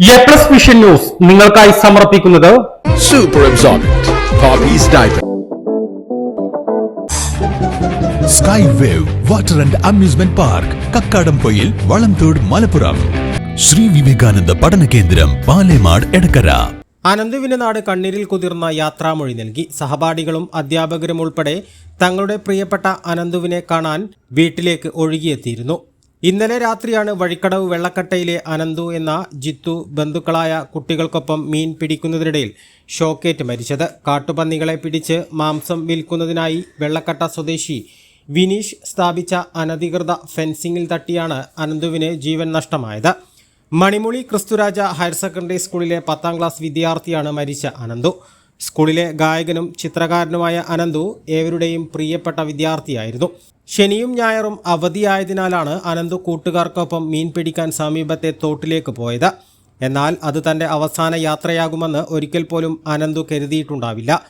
A plus vision news നിങ്ങൾക്കായി സമർപ്പിക്കുന്നത് Super absorbent. Poppy's diaper. Sky wave water and amusement park Kakkadampoyil Valamthode Malappuram Shri Vivekananda പഠന കേന്ദ്രം പാലേമാട് എടക്കര അനന്തുവിന്റെ നാട് കണ്ണീരിൽ കുതിർന്ന യാത്രാമൊഴി നൽകി സഹപാഠികളും അധ്യാപകരും ഉൾപ്പെടെ തങ്ങളുടെ പ്രിയപ്പെട്ട അനന്തുവിനെ കാണാൻ വീട്ടിലേക്ക് ഒഴുകിയെത്തിയിരുന്നു ഇന്നലെ രാത്രിയാണ് വഴിക്കടവ് വെള്ളക്കട്ടയിലെ അനന്തു എന്ന ജിത്തു ബന്ധുക്കളായ കുട്ടികൾക്കൊപ്പം മീൻ പിടിക്കുന്നതിനിടയിൽ ഷോക്കേറ്റ് മരിച്ചത്. കാട്ടുപന്നികളെ പിടിച്ച് മാംസം വിൽക്കുന്നതിനായി വെള്ളക്കട്ട സ്വദേശി വിനീഷ് സ്ഥാപിച്ച അനധികൃത ഫെൻസിംഗിൽ തട്ടിയാണ് അനന്തുവിന് ജീവൻ നഷ്ടമായത്. മണിമുളി ക്രിസ്തുരാജ ഹയർ സെക്കൻഡറി സ്കൂളിലെ പത്താം ക്ലാസ് വിദ്യാർത്ഥിയാണ് മരിച്ച അനന്തു. സ്കൂളിലെ ഗായകനും ചിത്രകാരനുമായ അനന്തു ഏവരുടെയും പ്രിയപ്പെട്ട വിദ്യാർത്ഥിയായിരുന്നു. ശനിയും ഞായറും അവധിയായതിനാലാണ് അനന്തു കൂട്ടുകാർക്കൊപ്പം മീൻ പിടിക്കാൻ സമീപത്തെ തോട്ടിലേക്ക് പോയത്. എന്നാൽ അത് തന്റെ അവസാന യാത്രയാകുമെന്ന് ഒരിക്കൽ പോലും അനന്തു കരുതിയിട്ടുണ്ടാവില്ല.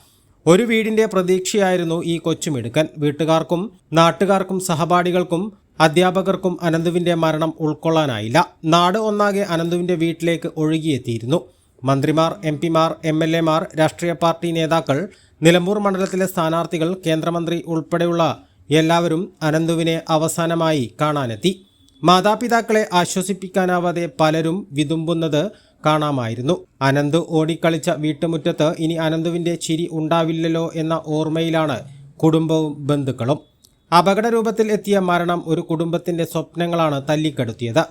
ഒരു വീടിന്റെ പ്രതീക്ഷയായിരുന്നു ഈ കൊച്ചുമിടുക്കൻ. വീട്ടുകാർക്കും നാട്ടുകാർക്കും സഹപാഠികൾക്കും അധ്യാപകർക്കും അനന്തുവിന്റെ മരണം ഉൾക്കൊള്ളാനായില്ല. നാട് ഒന്നാകെ അനന്തുവിന്റെ വീട്ടിലേക്ക് ഒഴുകിയെത്തിയിരുന്നു. മന്ത്രിമാർ എം പിമാർ എം എൽ എമാർ രാഷ്ട്രീയ പാർട്ടി നേതാക്കൾ നിലമ്പൂർ മണ്ഡലത്തിലെ സ്ഥാനാർത്ഥികൾ കേന്ദ്രമന്ത്രി ഉൾപ്പെടെയുള്ള എല്ലാവരും അനന്തുവിനെ അവസാനമായി കാണാനെത്തി. മാതാപിതാക്കളെ ആശ്വസിപ്പിക്കാനാവാതെ പലരും വിതുമ്പുന്നത് കാണാമായിരുന്നു. അനന്ത് ഓടിക്കളിച്ച വീട്ടുമുറ്റത്ത് ഇനി അനന്തുവിന്റെ ചിരി ഉണ്ടാവില്ലല്ലോ എന്ന ഓർമ്മയിലാണ് കുടുംബവും ബന്ധുക്കളും. അപകടരൂപത്തിൽ എത്തിയ മരണം ഒരു കുടുംബത്തിന്റെ സ്വപ്നങ്ങളാണ് തല്ലിക്കെടുത്തിയത്.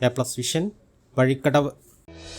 A plus vision Vazhikkadavu.